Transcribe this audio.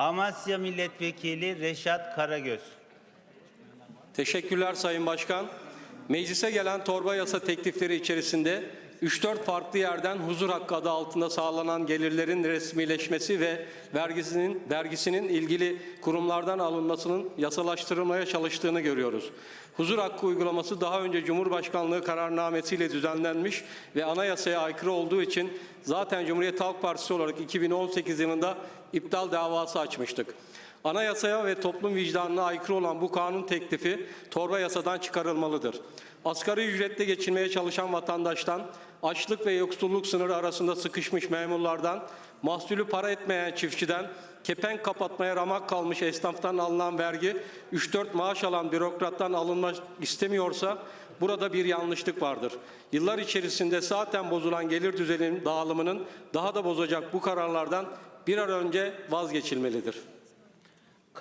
Amasya Milletvekili Reşat Karagöz. Teşekkürler Sayın Başkan. Meclise gelen torba yasa teklifleri içerisinde 3-4 farklı yerden huzur hakkı adı altında sağlanan gelirlerin resmileşmesi ve vergisinin vergisinin ilgili kurumlardan alınmasının yasalaştırılmaya çalıştığını görüyoruz. Huzur hakkı uygulaması daha önce Cumhurbaşkanlığı kararnamesiyle düzenlenmiş ve anayasaya aykırı olduğu için zaten Cumhuriyet Halk Partisi olarak 2018 yılında iptal davası açmıştık. Anayasaya ve toplum vicdanına aykırı olan bu kanun teklifi torba yasadan çıkarılmalıdır. Asgari ücretle geçinmeye çalışan vatandaştan, açlık ve yoksulluk sınırı arasında sıkışmış memurlardan, mahsulü para etmeyen çiftçiden, kepenk kapatmaya ramak kalmış esnaftan alınan vergi 3-4 maaş alan bürokrattan alınmak istemiyorsa burada bir yanlışlık vardır. Yıllar içerisinde zaten bozulan gelir düzeninin dağılımının daha da bozacak bu kararlardan bir an önce vazgeçilmelidir.